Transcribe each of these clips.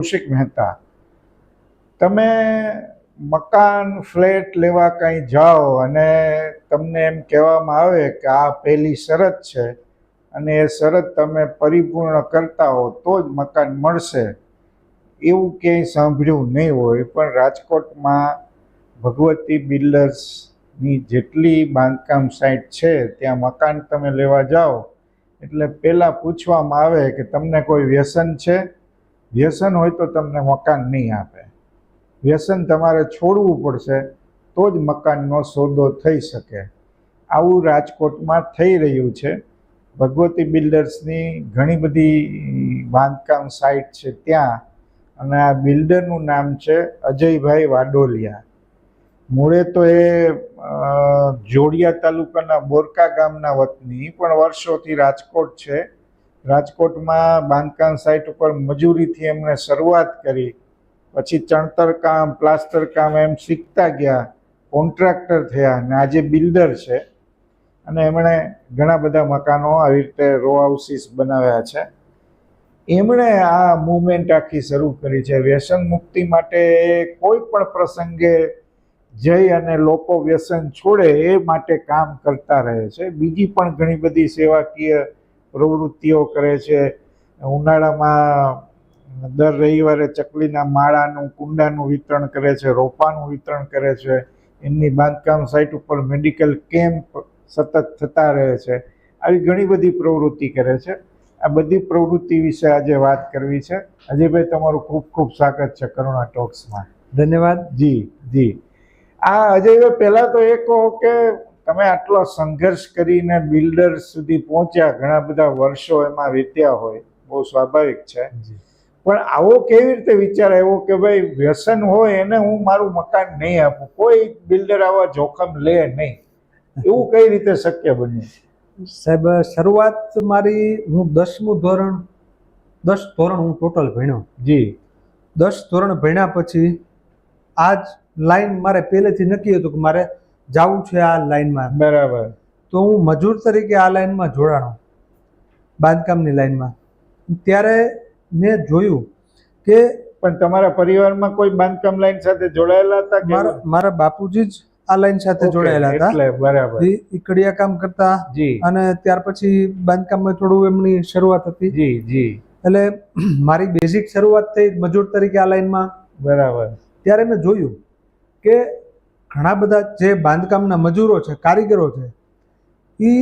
કૌશિક મહેતા. તમે મકાન, ફ્લેટ લેવા કંઈ જાઓ અને તમને એમ કહેવામાં આવે કે આ પહેલી શરત છે અને એ શરત તમે પરિપૂર્ણ કરતા હો તો જ મકાન મળશે. એવું ક્યાંય સાંભળ્યું નહીં હોય, પણ રાજકોટમાં ભગવતી બિલ્ડર્સની જેટલી બાંધકામ સાઇટ છે, ત્યાં મકાન તમે લેવા જાઓ, એટલે પહેલાં પૂછવામાં આવે કે તમને કોઈ વ્યસન છે? વ્યસન હોય તો તમને મકાન નહીં આપે. વ્યસન તમારે છોડવું પડશે તો જ મકાનનો સોદો થઈ શકે. આવું રાજકોટમાં થઈ રહ્યું છે. ભગવતી બિલ્ડર્સની ઘણી બધી બાંધકામ સાઇટ છે ત્યાં અને આ બિલ્ડરનું નામ છે અજયભાઈ વાડોલિયા. મૂળે તો એ જોડિયા તાલુકાના બોરકા ગામના વતની, પણ વર્ષોથી રાજકોટ છે. રાજકોટમાં બાંધકામ સાઇટ ઉપર મજૂરીથી એમણે શરૂઆત કરી. પછી ચણતર કામ પ્લાસ્ટર કામ એમ શીખતા ગયા, કોન્ટ્રાક્ટર થયા અને આજે બિલ્ડર છે. અને એમણે ઘણા બધા મકાનો આવી રીતે રો હાઉસીસ બનાવ્યા છે. એમણે આ મુવમેન્ટ આખી શરૂ કરી છે. વ્યસન મુક્તિ માટે કોઈ પણ પ્રસંગે જઈ અને લોકો વ્યસન છોડે એ માટે કામ કરતા રહે છે. બીજી પણ ઘણી બધી સેવાકીય પ્રવૃત્તિઓ કરે છે. ઉનાળામાં દર રવિવારે ચકલીના માળાનું કુંડાનું વિતરણ કરે છે રોપાનું વિતરણ કરે છે. એમની બાંધકામ સાઇટ ઉપર મેડિકલ કેમ્પ સતત થતા રહે છે. આવી ઘણી બધી પ્રવૃત્તિ કરે છે. આ બધી પ્રવૃત્તિ વિશે આજે વાત કરવી છે. અજયભાઈ તમારું ખૂબ ખૂબ સ્વાગત છે કરુણા ટોક્સમાં ધન્યવાદ. જી જી. આ અજયભાઈ પહેલાં તો એ કહો કે તમે આટલો સંઘર્ષ કરીને બિલ્ડર સુધી પહોંચ્યા ઘણા બધા વર્ષો એમાં વીત્યા હોય બહુ સ્વાભાવિક છે. પણ આવો કેવી રીતે વિચાર આવ્યો કે ભાઈ વ્યસન હોય એને હું મારું મકાન નહીં આપું કોઈ બિલ્ડર આવા જોખમ લે નહીં. એવું કઈ રીતે શક્ય બન્યું? સાહેબ શરૂઆત મારી હું દસમું ધોરણ દસ ધોરણ હું ટોટલ ભણ્યો. જી. દસ ધોરણ ભણ્યા પછી આ જ લાઈન મારે પહેલેથી નક્કી હતું કે મારે જવું છે આ લાઈનમાં. બરાબર. તો હું મજૂર તરીકે આ લાઈનમાં જોડાણો બાંધકામની લાઈનમાં. ત્યારે મેં જોયું કે પણ તમારા પરિવારમાં કોઈ બાંધકામ લાઈન સાથે જોડાયેલા હતા મારા મારા બાપુજી જ આ લાઈન સાથે જોડાયેલા હતા. બરાબર. ઈકડિયા કામ કરતા જી. અને ત્યાર પછી બાંધકામમાં થોડું એમની શરૂઆત હતી. જી જી. એટલે મારી બેઝિક શરૂઆત થઈ મજૂર તરીકે આ લાઈનમાં. બરાબર. ત્યારે મેં જોયું કે ઘણા બધા જે બાંધકામના મજૂરો છે કારીગરો છે એ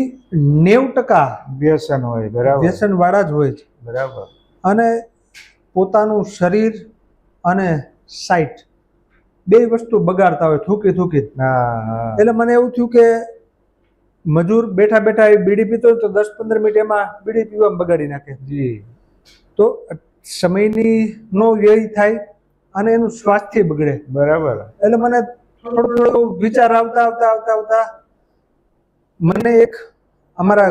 નેવ ટકા વ્યસન હોય બરાબર. વ્યસનવાળા જ હોય છે. બરાબર. અને પોતાનું શરીર અને સાઇટ બે વસ્તુ બગાડતા હોય થૂકી થૂકી. એટલે મને એવું થયું કે મજૂર બેઠા બેઠા એ બીડી પીતો હોય તો દસ પંદર મિનિટ એમાં બીડી પીવા બગાડી નાખે. જી. તો સમયની નો વ્યય થાય અને એનું સ્વાસ્થ્ય બગડે. બરાબર. એટલે મને થોડો વિચાર આવતા આવતા આવતા આવતા મને એક અમારા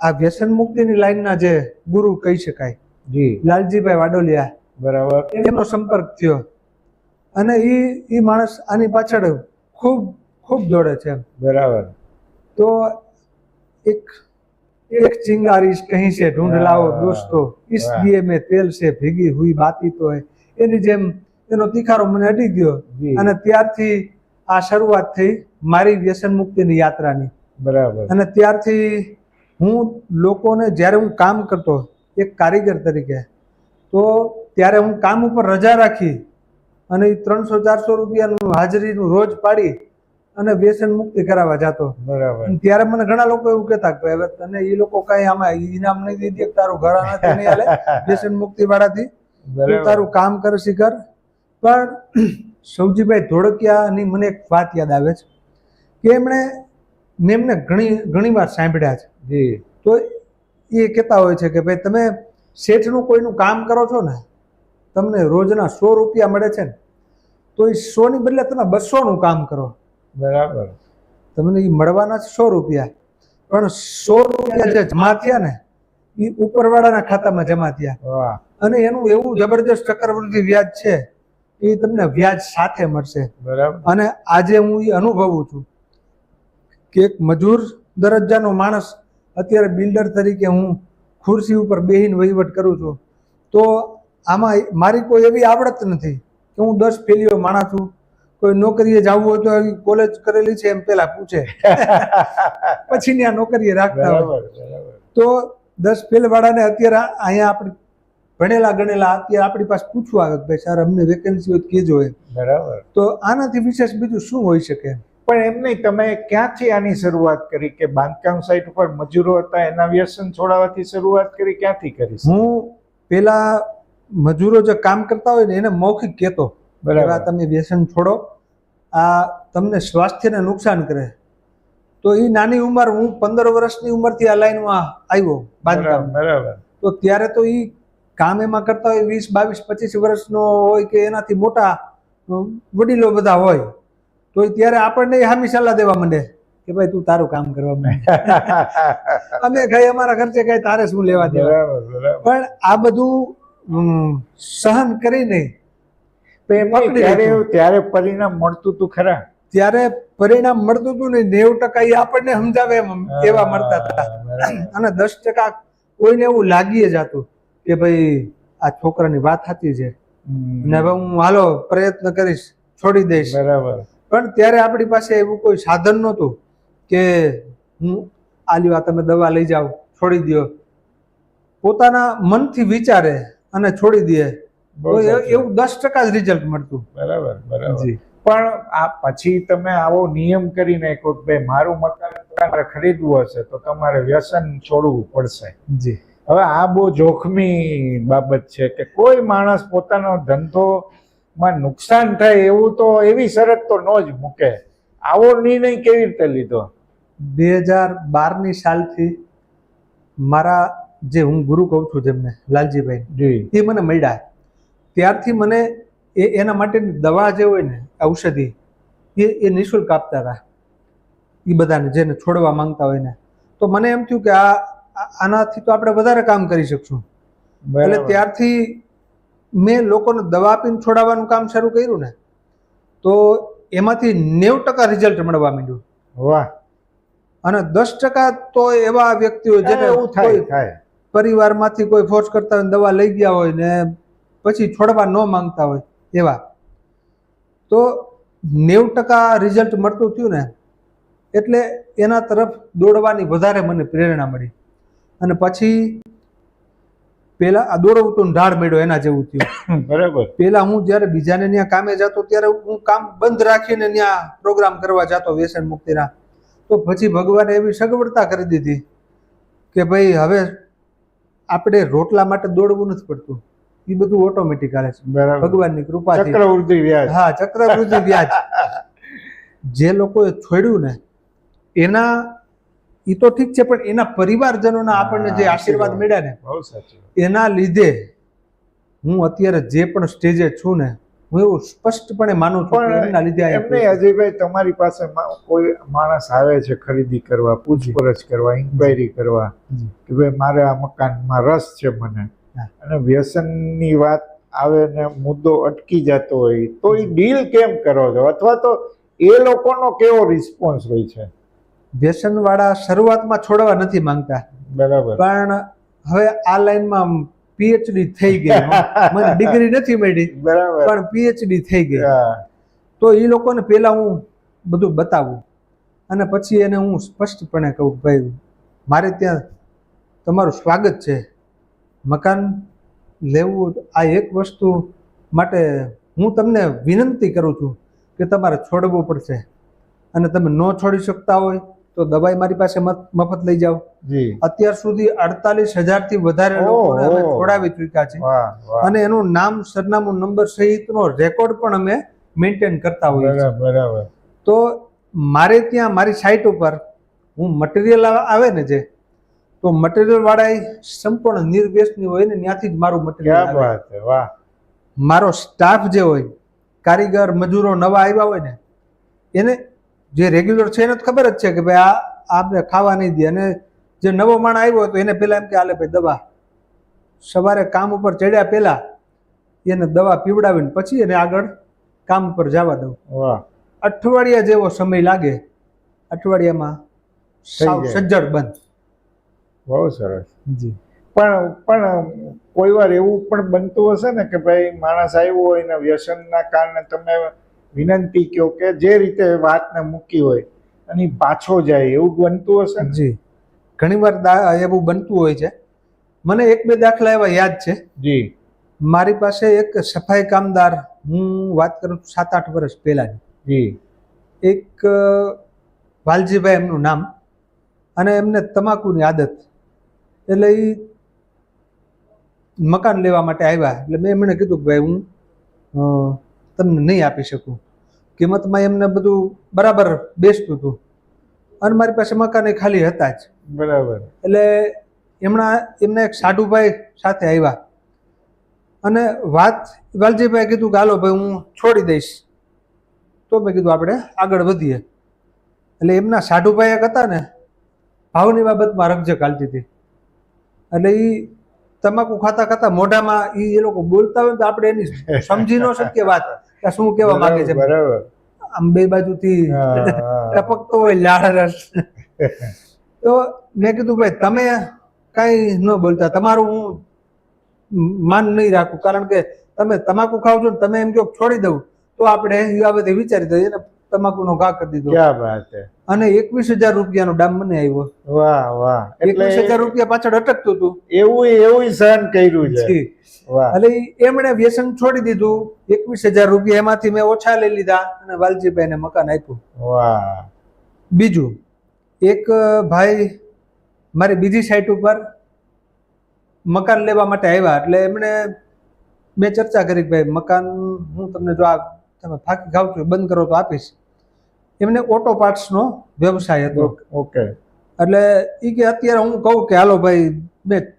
આ વ્યસન મુક્તિની લાઈનના જે ગુરુ કહી શકાય લાલજીભાઈ વાડોલિયા બરાબર. એનો સંપર્ક થયો. અને એ એ માણસ આની પાછળ ખૂબ ખૂબ દોડે છે બરાબર. તો એક એક ચિંગારી કહી છે ઢૂંઢ લાવો દોસ્તો ઇસ દિયે મેં તેલ છે ભેગી હુઈ બાતી તો એની જેમ એનો તીખારો મને અડી ગયો અને ત્યારથી આ શરૂઆત થઈ મારી વ્યસન મુક્તિની યાત્રાની. બરાબર. અને ત્યારથી હું લોકોને જ્યારે હું કામ કરતો એક કારીગર તરીકે તો ત્યારે હું કામ ઉપર રજા રાખી અને એ ત્રણસો ચારસો રૂપિયાનું હાજરીનું રોજ પાડી અને વ્યસન મુક્તિ કરાવવા જતો. બરાબર. ત્યારે મને ઘણા લોકો એવું કહેતા કે હવે તને એ લોકો કઈ આમાં ઇનામ નહીં દીધી દે તારું ઘર નથી નહીં હાલે વ્યસન મુક્તિ વાળાથી તારું કામ કર શીખર. પણ સૌજીભાઈ ધોળકિયાની મને એક વાત યાદ આવે છે કે એમણે મેં એમને ઘણી ઘણી વાર સાંભળ્યા છે. જી. તો એ કહેતા હોય છે કે ભાઈ તમે શેઠનું કોઈનું કામ કરો છો ને તમને રોજના સો રૂપિયા મળે છે ને તો એ સોની બદલે તમે બસોનું કામ કરો. બરાબર. તમને એ મળવાના છે સો રૂપિયા. પણ સો રૂપિયા જે જમા થયા ને એ ઉપરવાળાના ખાતામાં જમા થયા. અને એનું એવું જબરજસ્ત ચક્રવૃદ્ધિ વ્યાજ છે એ તમને વ્યાજ સાથે મળશે. બરાબર. અને આજે હું એ અનુભવું છું કે એક મજૂર દરજ્જાનો માણસ અત્યારે બિલ્ડર તરીકે હું ખુરશી ઉપર બેહીને વહીવટ કરું છું તો આમાં મારી કોઈ એવી આવડત નથી કે હું દસ ફેલીઓ માણસ છું કોઈ નોકરીએ જવું હોય તો કોલેજ કરેલી છે એમ પેલા પૂછે. પછી આ નોકરીએ રાખતા હોય. તો દસ ફેલ વાળાને અત્યારે અહીંયા આપણે ભણેલા ગણેલા અત્યારે આપણી પાસે પૂછવા આવે કે ભાઈ સર અમને વેકેન્સી હોય તો બરાબર. તો આનાથી વિશેષ બીજું શું હોઈ શકે? પણ એમ નહીં તમે ક્યાંથી આની શરૂઆત કરી કે બાંધકામ સાઇટ ઉપર મજૂરો હતા એના વ્યસન છોડાવવાથી શરૂઆત કરી ક્યાંથી કરી? હું પેલા મજૂરો જે કામ કરતા હોય ને એને મૌખિક કહેતો બરાબર. તમે વ્યસન છોડો આ તમને સ્વાસ્થ્યને નુકસાન કરે. તો એ નાની ઉંમર હું પંદર વર્ષની ઉંમરથી આ લાઈનમાં આવ્યો બાંધકામ. બરાબર તો ત્યારે તો એ કામ એમાં કરતા હોય વીસ બાવીસ પચીસ વર્ષનો હોય કે એનાથી મોટા વડીલો બધા હોય તો ત્યારે આપણને હામી સલાહ દેવા માંડે કે ભાઈ તું તારું કામ કરવા માંડ. અમે કઈ અમારા ખર્ચે કઈ તારે શું લેવા દેવા? પણ આ બધું સહન કરીને ત્યારે પરિણામ મળતું તું ખરા? ત્યારે પરિણામ મળતું હતું ને નેવું ટકા એ આપણને સમજાવે એવા મળતા હતા. અને દસ ટકા કોઈને એવું લાગી જ હતું કે ભાઈ આ છોકરાની વાત સાચી છે. ને હવે હું હાલો પ્રયત્ન કરીશ છોડી દઈશ. બરાબર. પણ ત્યારે આપણી પાસે એવું કોઈ સાધન નહોતું કે હું આલી વાત આ તમે દવા લઈ જાઓ છોડી દ્યો. પોતાના મનથી વિચારે અને છોડી દે. એવું દસ ટકા જ રિઝલ્ટ મળતું. બરાબર બરાબર. પણ આ પછી તમે આવો નિયમ કરીને નાખ્યો ભાઈ મારું મકાન તમારે ખરીદવું હશે તો તમારે વ્યસન છોડવું પડશે. જી. હવે આ બહુ જોખમી બાબત છે કે કોઈ માણસ પોતાનો ધંધોમાં નુકસાન થાય એવું તો એવી શરત તો ન જ મૂકે. આવો નિર્ણય કેવી રીતે લીધો? બે હજાર બારની સાલથી મારા જે હું ગુરુ કહું છું જેમને લાલજીભાઈ એ મને મળ્યા. ત્યારથી મને એ એના માટેની દવા જે હોય ને ઔષધિ એ એ નિઃશુલ્ક આપતા હતા. એ બધાને જેને છોડવા માંગતા હોય ને. તો મને એમ થયું કે આ- આનાથી તો આપણે વધારે કામ કરી શકશું. એટલે ત્યારથી મેં લોકોને દવા આપીને છોડાવવાનું કામ શરૂ કર્યું ને તો એમાંથી નેવું ટકા રિઝલ્ટ મળવા માંડ્યું. વાહ. અને દસ ટકા તો એવા વ્યક્તિઓ જેને પરિવારમાંથી કોઈ ફોર્સ કરતા હોય દવા લઈ ગયા હોય ને પછી છોડવા ન માંગતા હોય એવા તો નેવું ટકા રિઝલ્ટ મળતું થયું ને એટલે એના તરફ દોડવાની વધારે મને પ્રેરણા મળી. અને પછી પેલા આ દોડવું તો ઢાળ મળ્યો એના જેવું થયું. બરાબર. પેલા હું જ્યારે બીજાને ત્યાં કામે જતો ત્યારે હું કામ બંધ રાખીને ત્યાં પ્રોગ્રામ કરવા જતો વ્યસન મુક્તિના. તો પછી ભગવાને એવી સગવડતા કરી દીધી કે ભાઈ હવે આપણે રોટલા માટે દોડવું નથી પડતું. એ બધું ઓટોમેટિક હાલે છે. ભગવાનની કૃપા ચક્રવૃદ્ધિ વ્યાજ. હા ચક્રવૃદ્ધિ વ્યાજ. જે લોકોએ છોડ્યું ને એના એ તો ઠીક છે પણ એના પરિવારજનોના આપણને જે આશીર્વાદ. મળ્યા ને એના લીધે હું અત્યારે જે પણ સ્ટેજે છું ને હું એવું સ્પષ્ટપણે માનું છું એના લીધે એમને અજયભાઈ તમારી પાસે કોઈ માણસ આવે છે ખરીદી કરવા પૂછપરછ કરવા ઇન્ક્વાયરી કરવા કે ભાઈ મારે આ મકાનમાં રસ છે મને. અને વ્યસનની વાત આવે ને મુદ્દો અટકી જતો હોય તો એ ડીલ કેમ કરો છો? અથવા તો એ લોકોનો કેવો રિસ્પોન્સ હોય છે? વ્યસનવાળા શરૂઆતમાં છોડવા નથી માંગતા. બરાબર. પણ હવે આ લાઈનમાં પીએચડી થઈ ગઈ મને ડિગ્રી નથી મળી બરાબર. પણ પીએચડી થઈ ગઈ. તો એ લોકોને પહેલા હું બધું બતાવું અને પછી એને હું સ્પષ્ટપણે કહું ભાઈ મારે ત્યાં તમારું સ્વાગત છે. મકાન લેવું આ એક વસ્તુ માટે હું તમને વિનંતી કરું છું કે તમારે છોડવું પડશે. અને તમે ન છોડી શકતા હોય તો દવાઈ મારી પાસે મફત લઈ જાઓ. અત્યાર સુધી અડતાલીસ હજારથી વધારે લોકોને અમે છોડાવી ચૂક્યા છે. અને એનું નામ સરનામું નંબર સહિતનો રેકોર્ડ પણ અમે મેન્ટેન કરતા હોઈએ બરાબર તો મારે ત્યાં મારી સાઇટ ઉપર હું મટીરિયલ આવે ને જે તો મટીરિયલ વાળા સંપૂર્ણ નિર્વ્યસની હોય ને ત્યાંથી જ મારું મટીરિયલ મારો સ્ટાફ જે હોય કારીગર મજૂરો નવા આવ્યા હોય ને એને જે રેગ્યુલર છે એને તો ખબર જ છે કે ભાઈ આ આપણે ખાવા નહીં દે. અને જે નવો માણ આવ્યો તો એને પહેલાં એમ કે હાલે ભાઈ દવા. સવારે કામ ઉપર ચડ્યા પહેલાં એને દવા પીવડાવીને પછી એને આગળ કામ ઉપર જવા દઉં. વાહ. અઠવાડિયા જેવો સમય લાગે. અઠવાડિયામાં સાવ સજ્જડ બંધ. બહુ સરસ. જી. પણ પણ કોઈ વાર એવું પણ બનતું હશે ને કે ભાઈ માણસ આવ્યો હોય ને વ્યસનના કારણે તમે વિનંતી કયો કે જે રીતે વાતને મૂકી હોય અને પાછો જાય એવું બનતું હશે ને? જી. ઘણી વાર દા- એવું બનતું હોય છે. મને એક બે દાખલા એવા યાદ છે. જી. મારી પાસે એક સફાઈ કામદાર હું વાત કરું સાત આઠ વર્ષ પહેલાની. જી. એક વાલજીભાઈ એમનું નામ. અને એમને તમાકુની આદત. એટલે એ મકાન લેવા માટે આવ્યા. એટલે મેં એમણે કીધું કે ભાઈ હું તમને નહીં આપી શકું. કિંમતમાં એમને બધું બરાબર બેસતું હતું. અને મારી પાસે મકાન ખાલી હતા જ. બરાબર. એટલે એમના એમને એક સાઢુભાઈ સાથે આવ્યા. અને વાત વાલજીભાઈ કીધું કે હાલો ભાઈ હું છોડી દઈશ. તો મેં કીધું આપણે આગળ વધીએ. એટલે એમના સાઢુભાઈ એક હતા ને ભાવની બાબતમાં રગજક હાલતી હતી. એટલે એ તમાકુ ખાતા ખાતા મોઢામાં એ એ લોકો બોલતા હોય તો આપણે એની સમજી ન શકીએ વાત. કે શું કેવા માંગે છે? બરાબર. આમ બે બાજુથી. ટપકતો હોય લાળ રસ. તો મેં કીધું ભાઈ તમે કાંઈ ન બોલતા. તમારું હું માન નહીં રાખું. કારણ કે તમે તમાકુ ખાવ છો ને તમે એમ કહો છોડી દઉં. તો આપણે એ બાબતે વિચારી દઈએ ને તમાકુનો ઘા કરી દીધો. ક્યાં વાત હે અને એકવીસ હજાર રૂપિયાનો દામ મને આવ્યો. વાહ વાહ. એકવીસ હજાર રૂપિયા પાછળ અટકતું હતું. એવું એવું સહન કર્યું છે. એટલે એમણે વ્યસન છોડી દીધું. એકવીસ હજાર રૂપિયા એમાંથી મેં ઓછા લઈ લીધા અને વાલજીભાઈને મકાન આપ્યું. વાહ. બીજું એક ભાઈ મારી બીજી સાઈટ ઉપર મકાન લેવા માટે આવ્યા. એટલે એમણે મેં ચર્ચા કરી કે ભાઈ મકાન હું તમને જો આ તમે ફાંકી ખાવ છો બંધ કરો તો આપીશ. એમને ઓટો પાર્ટ્સનો વ્યવસાય હતો. ઓકે. એટલે એ કે અત્યારે હું કહું કે હાલો ભાઈ મેં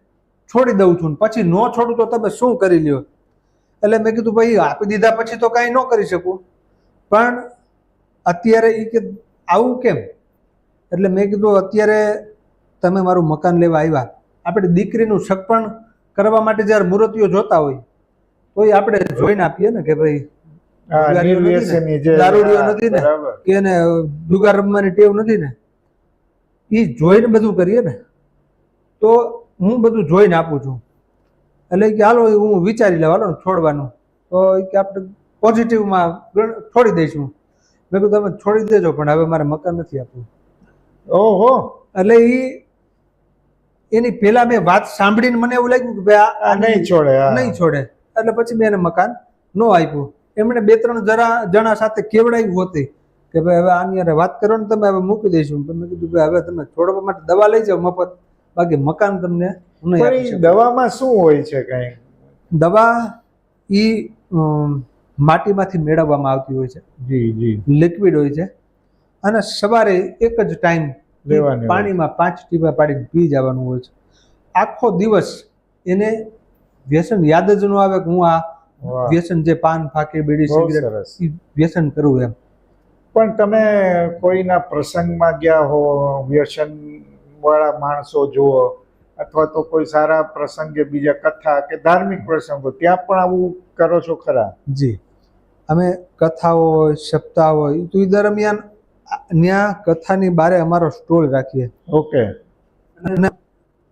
છોડી દઉં છું પછી ન છોડું તો તમે શું કરી લ્યો? એટલે મેં કીધું ભાઈ આપી દીધા પછી તો કાંઈ ન કરી શકું. પણ અત્યારે એ કે આવું કેમ? એટલે મેં કીધું અત્યારે તમે મારું મકાન લેવા આવ્યા. આપણે દીકરીનું સગપણ કરવા માટે જ્યારે મૂર્તિઓ જોતા હોય તો એ આપણે જોઈને આપીએ ને કે ભાઈ દારૂડીઓ નથી ને? કે એને જુગાર રમવાની ટેવ નથી ને એ જોઈને બધું કરીએ ને તો હું બધું જોઈને આપું છું. એટલે કે હાલો હું વિચારી લેવા હાલો છોડવાનું. તો કે આપણે પોઝિટિવમાં છોડી દઈશું. મેં કીધું તમે છોડી દેજો પણ હવે મારે મકાન નથી આપવું. ઓહો. એટલે એ એની પહેલા મેં વાત સાંભળીને મને એવું લાગ્યું કે ભાઈ આ- નહીં છોડે. નહીં છોડે. એટલે પછી મેં એને મકાન ન આપ્યું. એમણે બે ત્રણ જણા જણા સાથે કેવડાવ્યું હતી કે ભાઈ હવે આની વાત કરો ને તમે હવે મૂકી દઈશું. તમે મેં કીધું ભાઈ હવે તમે છોડવા માટે દવા લઈ જાઓ મફત. બાકી મકાન તમને. દવામાં શું હોય છે કઈ? દવા એ માટીમાંથી મેળવવામાં આવતી હોય છે. જી જી. લિક્વિડ હોય છે. અને સવારે એક જ ટાઈમ લેવાની પાણીમાં પાંચ ટીપા પાડીને પી જવાનું હોય છે. આખો દિવસ એને વ્યસન યાદ જ ન આવે કે હું આ વ્યસન જે પાન ફાકી બીડી સિગરેટ વ્યસન કરું એમ. પણ તમે કોઈના પ્રસંગમાં ગયા હો વ્યસન વાળા માણસો જુઓ અથવા તો કોઈ સારા પ્રસંગે બીજા કથા કે ધાર્મિક પ્રસંગો ત્યાં પણ આવું કરો છો ખરા? જી. અમે કથાઓ હોય સપ્તાહ હોય તો એ દરમિયાન ત્યાં કથાની બારે અમારો સ્ટોલ રાખીએ. ઓકે. અને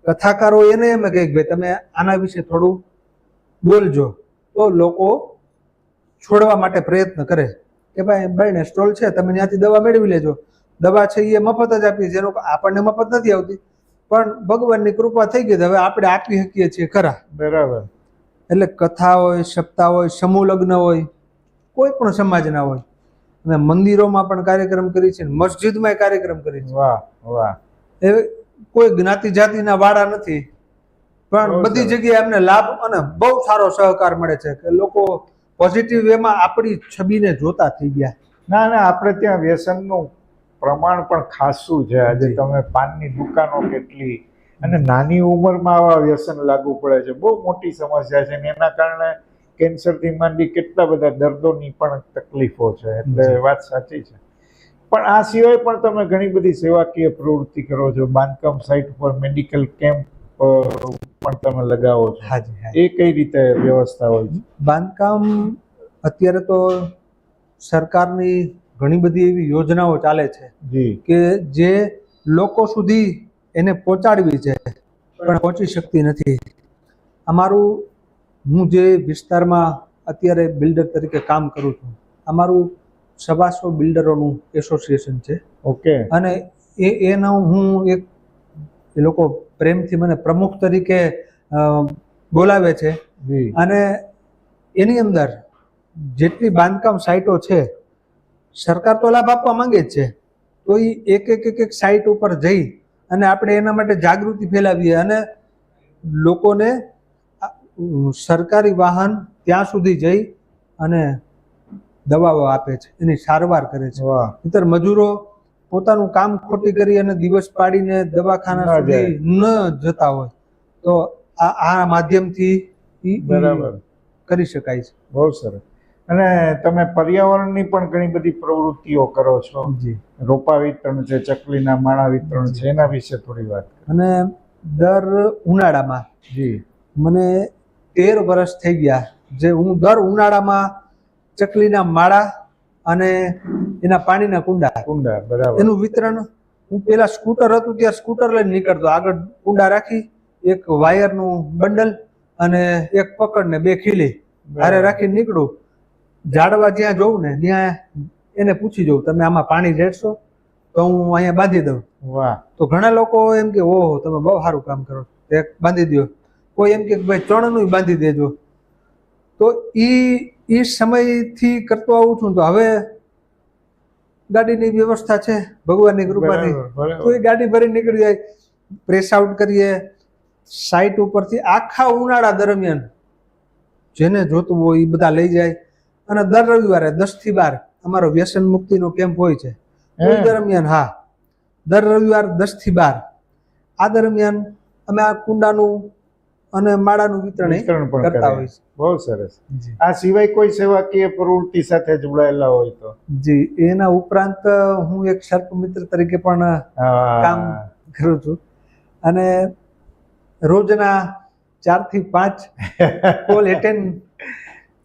કથાકારો એને એમ કહે કે ભાઈ તમે આના વિશે થોડું બોલજો. તો લોકો છોડવા માટે પ્રયત્ન કરે કે ભાઈ ભાઈને સ્ટોલ છે તમે ત્યાંથી દવા મેળવી લેજો. દવા છે એ મફત જ આપીએ છીએ. એનો આપણને મફત નથી આવતી. પણ ભગવાનની કૃપા થઈ ગઈ હવે આપણે આપી શકીએ છીએ ખરા. બરાબર. એટલે કથા હોય સપ્તાહ હોય સમૂહ લગ્ન હોય કોઈ પણ સમાજના હોય. અમે મંદિરોમાં પણ કાર્યક્રમ કરી છે મસ્જિદમાં કાર્યક્રમ કરી છે વાહ વાહ. એ કોઈ જ્ઞાતિ જાતિના વાળા નથી. પણ બધી જગ્યાએ એમને લાભ અને બહુ સારો સહકાર મળે છે. કે લોકો પોઝિટિવ વેમાં આપણી છબીને જોતા થઈ ગયા. ના ના આપણે ત્યાં વ્યસનનું પ્રમાણ પણ ખાસું છે. આજે તમે પાનની દુકાનો કેટલી અને નાની ઉંમરમાં આવા વ્યસન લાગુ પડે છે. બહુ મોટી સમસ્યા છે અને એના કારણે કેન્સરથી માંડી કેટલા બધા દર્દોની પણ તકલીફો છે. એટલે વાત સાચી છે. પણ આ સિવાય પણ તમે ઘણી બધી સેવાકીય પ્રવૃત્તિ કરો છો. બાંધકામ સાઇટ ઉપર મેડિકલ કેમ્પ પણ તમે લગાવો છો. એ કઈ રીતે વ્યવસ્થા હોય છે? બાંધકામ અત્યારે તો સરકારની ઘણી બધી એવી યોજનાઓ ચાલે છે કે જે લોકો સુધી એને પહોંચાડવી છે પણ પહોંચી શકતી નથી. અમારું હું જે વિસ્તારમાં અત્યારે બિલ્ડર તરીકે કામ કરું છું અમારું સવાસો બિલ્ડરોનું એસોસિએશન છે. ઓકે. અને એ એનો હું એક એ લોકો પ્રેમથી મને પ્રમુખ તરીકે બોલાવે છે. અને એની અંદર જેટલી બાંધકામ સાઇટો છે સરકાર તો લાભ આપવા માંગે જ છે. તો એ એક એક એક એક સાઇટ ઉપર જઈ અને આપણે એના માટે જાગૃતિ ફેલાવીએ અને લોકોને સરકારી વાહન ત્યાં સુધી જઈ અને દવાઓ આપે છે. એની સારવાર કરે છે. નહીંતર મજૂરો પોતાનું કામ ખોટી કરી અને દિવસ પાડીને દવાખાના સુધી ન જતા હોય તો આ આ માધ્યમથી બરાબર. કરી શકાય છે. બહુ સરસ. અને તમે પર્યાવરણની પણ ઘણી બધી પ્રવૃત્તિઓ કરો છો. રોપા વિતરણ છે ચકલીના માળા વિતરણ છે એના વિશે થોડી વાત અને દર ઉનાળામાં જી. મને તેર વર્ષ થઈ ગયા જે હું દર ઉનાળામાં ચકલીના માળા અને એના પાણીના કુંડા કુંડા બરાબર. એનું વિતરણ હું પેલા સ્કૂટર હતું ત્યાં સ્કૂટર લઈને નીકળતો. આગળ કુંડા રાખી એક વાયરનું બંડલ અને એક પકડને બે ખીલી. હારે રાખી નીકળું. ઝાડવા જ્યાં જોઉં ને ત્યાં એને પૂછી જોઉં તમે આમાં પાણી રેડશો? તો હું અહીંયા બાંધી દઉં. વાહ. તો ઘણા લોકો એમ કે ઓહો તમે બહુ સારું કામ કરો એક બાંધી દો કોઈ એમ કે ભાઈ ચણનું બાંધી દેજો. તો ઈ ઈ સમયથી કરતો આવું છું તો હવે ગાડીની વ્યવસ્થા છે ભગવાનની કૃપાથી. તો એ ગાડી ભરી નીકળી જાય પ્રેસ આઉટ કરીએ સાઈટ ઉપરથી આખા ઉનાળા દરમિયાન જેને જોતું હોય એ બધા લઈ જાય. અને દર રવિવારે દસથી બાર અમારો વ્યસન મુક્તિનો કેમ્પ હોય છે. દરમિયાન હા. દર રવિવાર દસથી બાર. આ દરમિયાન અમે આ કુંડાનું અને માળાનું વિતરણ કરતા હોય છે બહુ સરસ. આ સિવાય કોઈ સેવાકીય પ્રવૃત્તિ સાથે જોડાયેલા હોય તો? જી એના ઉપરાંત હું એક સર્પ મિત્ર તરીકે પણ કામ કરું છું. અને રોજના ચારથી પાંચ કોલ એટેન્ડ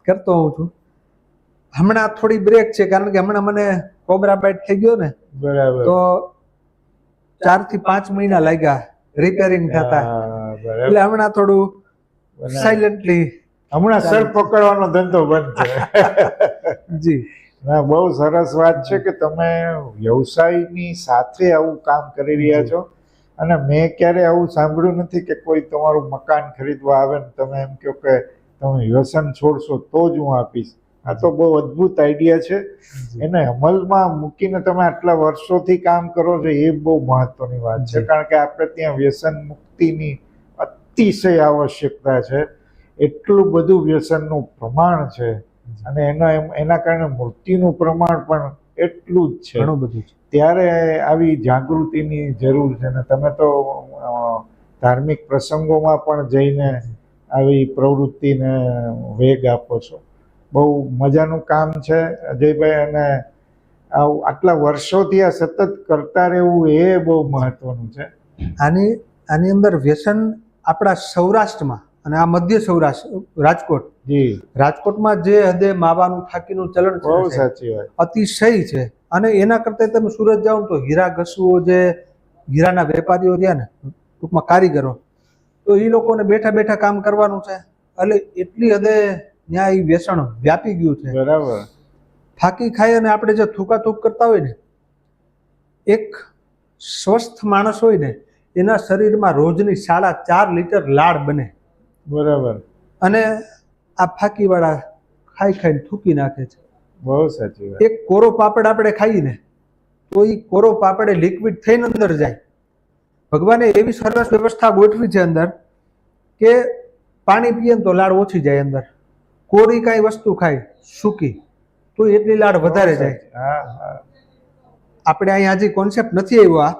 કરતો હોઉં છું. હમણાં થોડી બ્રેક છે કારણ કે હમણાં મને કોબરા બાઇટ થઈ ગયો ને બરાબર. તો ચારથી પાંચ મહિના લાગ્યા રિપેરિંગ થતા. એટલે હમણાં થોડું સાયલન્ટલી હમણાં સર પકડવાનો ધંધો બંધ છે. જી. ના બહુ સરસ વાત છે કે તમે વ્યવસાયની સાથે આવું કામ કરી રહ્યા છો. અને મેં ક્યારે આવું સાંભળ્યું નથી કે કોઈ તમારું મકાન ખરીદવા આવે ને તમે એમ કહો કે તમે વ્યસન છોડશો તો જ હું આપીશ. આ તો બહુ અદ્ભુત આઈડિયા છે. એને અમલમાં મૂકીને તમે આટલા વર્ષોથી કામ કરો છો એ બહુ મહત્વની વાત છે. કારણ કે આપણે ત્યાં વ્યસન મુક્તિની અતિશય આવશ્યકતા છે. એટલું બધું વ્યસનનું પ્રમાણ છે અને એના એના કારણે મૃત્યુનું પ્રમાણ પણ એટલું જ છે. ઘણું બધું છે. ત્યારે આવી જાગૃતિની જરૂર છે ને તમે તો ધાર્મિક પ્રસંગોમાં પણ જઈને આવી પ્રવૃત્તિને વેગ આપો છો. બહુ મજાનું કામ છે. અજયભાઈ અને આવું આટલા વર્ષોથી આ સતત કરતા રહેવું એ બહુ મહત્વનું છે. આની આની અંદર વ્યસન આપણા સૌરાષ્ટ્રમાં અને આ મધ્ય સૌરાષ્ટ્ર રાજકોટ. જી. રાજકોટમાં જે હદે માવાનું થાકીનું ચલણ બહુ સાચી વાત. અતિશય છે. અને એના કરતાં તમે સુરત જાઓ તો હીરા ઘસુઓ જે હીરાના વેપારીઓ રહ્યા ને ટૂંકમાં કારીગરો તો એ લોકોને બેઠા બેઠા કામ કરવાનું છે. એટલે એટલી હદે ત્યાં એ વ્યસન વ્યાપી ગયું છે. બરાબર. ફાકી ખાઈ અને આપણે જે થૂકાથૂક કરતા હોય ને એક સ્વસ્થ માણસ હોય ને એના શરીરમાં રોજની સાડા ચાર લીટર લાળ બને. બરાબર. અને આ ફાકીવાળા ખાઈ ખાઈને થૂકી નાખે છે. બહુ સાચી વાત. એક કોરો પાપડ આપણે ખાઈએ ને તો એ કોરો પાપડ લિક્વિડ થઈને અંદર જાય. ભગવાને એવી સરસ વ્યવસ્થા ગોઠવી છે અંદર કે પાણી પીએ ને તો લાળ ઓછી જાય અંદર. કોરી કાંઈ વસ્તુ ખાય સૂકી તો એટલી લાડ વધારે જાય. હા હા. આપણે અહીંયા હજી કોન્સેપ્ટ નથી આવ્યો આ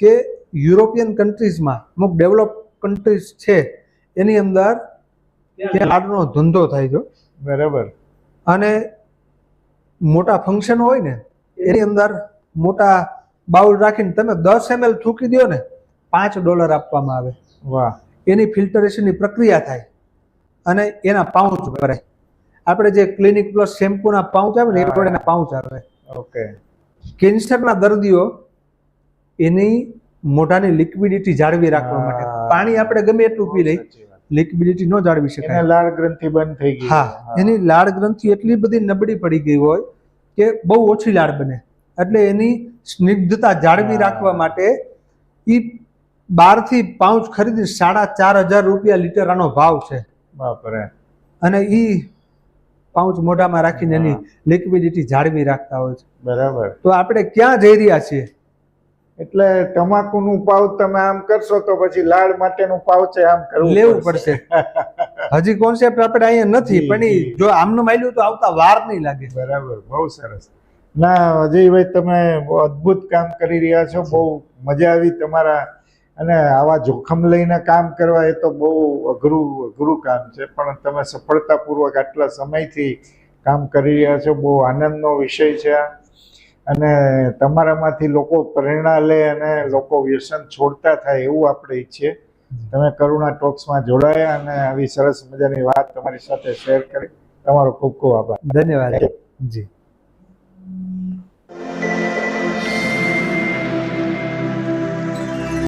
કે યુરોપિયન કન્ટ્રીઝમાં અમુક ડેવલપ કન્ટ્રીઝ છે એની અંદર લાડનો ધંધો થાય છે. બરાબર. અને મોટા ફંક્શન હોય ને એની અંદર મોટા બાઉલ રાખીને તમે દસ એમએલ થૂકી દો ને પાંચ ડોલર આપવામાં આવે. વાહ. એની ફિલ્ટરેશનની પ્રક્રિયા થાય. અને એના પાઉચ ભરાય આપણે જે ક્લિનિક પ્લસ શેમ્પૂના પાઉચ આવે ને એ પણ એના પાઉચ આવે. ઓકે કેન્સરના દર્દીઓ એની મોઢાની લિક્વિડિટી જાળવી રાખવા માટે. પાણી આપણે ગમે એટલું પી લઈ લિક્વિડિટી ન જાળવી એને શકાય લાળ ગ્રંથિ બંધ થઈ ગઈ. હા એની લાળ ગ્રંથિ એટલી બધી નબળી પડી ગઈ હોય કે બહુ ઓછી લાળ બને. એટલે એની સ્નિગ્ધતા જાળવી રાખવા માટે એ બારથી પાઉચ ખરીદી સાડા ચાર હજાર રૂપિયા લીટર આનો ભાવ છે. બાપરે. અને ઈ પાઉચ મોઢામાં રાખીને એની લિક્વિડિટી જાળવી રાખતા હોય છે. બરાબર. તો આપણે ક્યાં જઈ રહ્યા છીએ? એટલે તમાકુનું પાઉચ તમે આમ કરશો તો પછી લાડ માટેનું પાઉચ આમ કરવું લેવું પડશે. હજી કોન્સેપ્ટ આપણે અહીંયા નથી પણ જો આમનું માલ્યું તો આવતા વાર નહીં લાગે. બરાબર બહુ સરસ. ના અજયભાઈ તમે બહુ અદ્ભુત કામ કરી રહ્યા છો બહુ મજા આવી તમારા અને આવા જોખમ લઈને કામ કરવા એ તો બહુ અઘરું અઘરું કામ છે. પણ તમે સફળતાપૂર્વક આટલા સમયથી કામ કરી રહ્યા છો બહુ આનંદનો વિષય છે અને તમારામાંથી લોકો પ્રેરણા લે અને લોકો વ્યસન છોડતા થાય એવું આપણે ઈચ્છીએ. તમે કરુણા ટોક્સમાં જોડાયા અને આવી સરસ મજાની વાત તમારી સાથે શેર કરી. તમારો ખૂબ ખૂબ આભાર. ધન્યવાદ. જી.